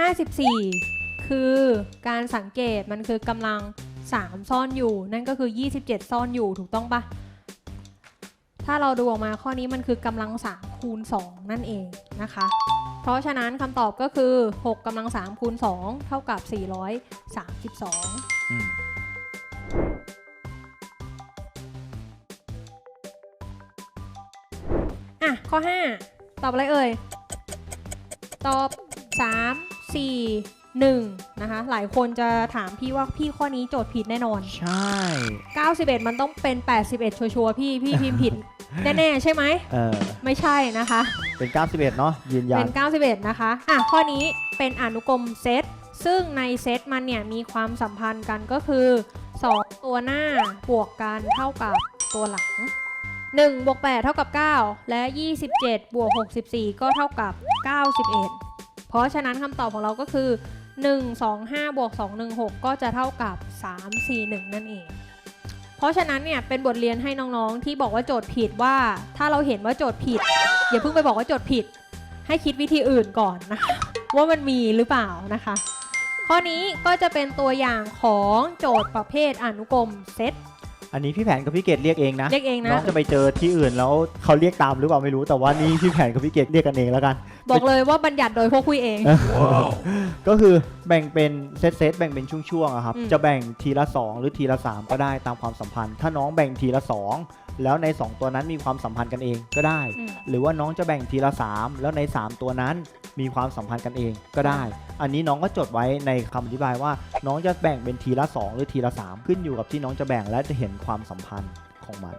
54 คือการสังเกตมันคือกำลัง 3 ซ่อนอยู่ นั่นก็คือ 27 ซ่อนอยู่ถูกต้องปะถ้าเราดูออกมาข้อนี้มันคือกำลัง 3 คูณ 2 นั่นเองนะคะ เพราะฉะนั้นคำตอบก็คือ 6กำลัง 3 คูณ 2 เท่ากับ 432อืมอะ ข้อ 5 ตอบอะไรเอ่ย ตอบ 3 4 1นะคะหลายคนจะถามพี่ว่าพี่ข้อนี้โจทย์ผิดแน่นอน ใช่ 91 มันต้องเป็น 81 ชัวร์ๆพี่พี่พิมพ์ผิด แน่ๆใช่ไหมเออไม่ใช่นะคะ เป็น 91 เนาะยืนยัเป็น น 91 นะคะอะข้อนี้เป็นอนุกรมเซตซึ่งในเซตมันเนี่ยมีความสัมพันธ์กันก็คือ 2 ตัวหน้าบวกกันเท่ากับตัวหลัง1บวก8เท่ากับ 9 และ 27 บวก 64 ก็เท่ากับ 91 เพราะฉะนั้นคำตอบของเราก็คือ 1 2 5บวก2 1 6 ก็จะเท่ากับ 3 4 1 นั่นเอง เพราะฉะนั้นเนี่ยเป็นบทเรียนให้น้องๆ ที่บอกว่าโจทย์ผิดว่าถ้าเราเห็นว่าโจทย์ผิด อย่าเพิ่งไปบอกว่าโจทย์ผิด ให้คิดวิธีอื่นก่อนนะคะ ว่ามันมีหรือเปล่านะคะ ข้อนี้ก็จะเป็นตัวอย่างของโจทย์ประเภทอนุกรมเซต อันนี้พี่แผนกับพี่เกดเรียกเองนะเรียกเองน้อนะงจะไปเจอที่อื่นแล้วเขาเรียกตามหรือเปล่าไม่รู้แต่ว่านี่พี่แผนกับพี่เกดเรียกกันเองแล้วกัน บอกเลยว่าบัญญัติโดยพวกคุยเอง ก็คือแบ่งเป็นเซตเซตแบ่งเป็นช่วงๆอะครับ อืม จะแบ่งทีละ 2 หรือทีละ 3 ก็ได้ตามความสัมพันธ์ ถ้าน้องแบ่งทีละ 2 แล้วใน 2 ตัวนั้นมีความสัมพันธ์กันเองก็ได้ อืมหรือว่าน้องจะแบ่งทีละ 3 แล้วใน 3 ตัวนั้น มีความสัมพันธ์กันเองก็ได้ อันนี้น้องก็จดไว้ในคำอธิบายว่า น้องจะแบ่งเป็นทีละ 2 หรือทีละ 3 ขึ้นอยู่กับที่น้องจะแบ่งและจะเห็นความสัมพันธ์ของมัน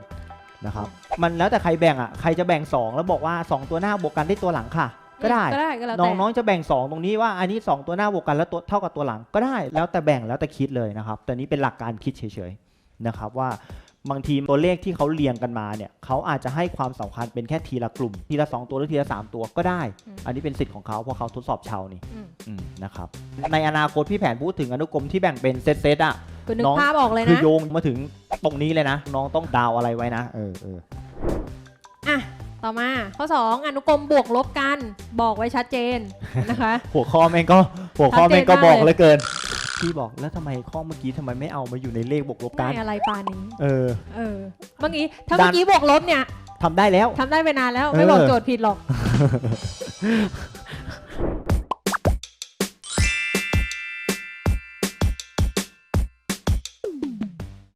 นะครับ มันแล้วแต่ใครแบ่งอะใครจะแบ่ง 2 แล้วบอกว่า 2 ตัวหน้าบวกกันได้ตัวหลังค่ะ ก็ได้ก็ได้ก็แล้วน้แต่องน้องจะแบ่ง 2 ตรงนี้ว่าอันนี้ 2 ตัวหน้าบวกกันแล้วตัวเท่ากับตัวหลังก็ได้ แล้วแต่แบ่งแล้วแต่คิดเลยนะครับแต่นี้เป็นหลักการคิดเฉยๆนะครับว่า บางทีตัวเลขที่เขาเรียงกันมาเนี่ยเขาอาจจะให้ความสำคัญเป็นแค่ทีละกลุ่ม ทีละ 2 ตัวหรือทีละ 3 ตัวก็ได้ อันนี้เป็นสิทธิ์ของเขาเพราะเขาทดสอบเชานี่อืมอืมนะครับในอนาคตพี่แผนพูดถึงอนุกรมที่แบ่งเป็นเซตเซตๆอะคือนึกน้องภาพออกเลยคือนะโยงมาถึงตรงนี้เลยนะ น้องต้องดาวอะไรไว้นะเออเอออะต่อมาข้อ 2 อนุกรมบวกลบกันบอกไว้ชัดเจนนะคะ หัวข้อแม่งก็หัวข้อแม่งก็ชัดเจนมากบอกเลยเหลือเกิน พี่บอกแล้วทำไมข้อเมื่อกี้ทำไมไม่เอามาอยู่ในเลขบวกลบกันไม่อะไรปานนี้ เออ เออเมื่อกี้ถ้าดัเมื่นอกี้บวกลบเนี่ยทำได้แล้ว ทำได้ไปนานแล้ว ไม่บอกเออ โจทย์ผิดหรอก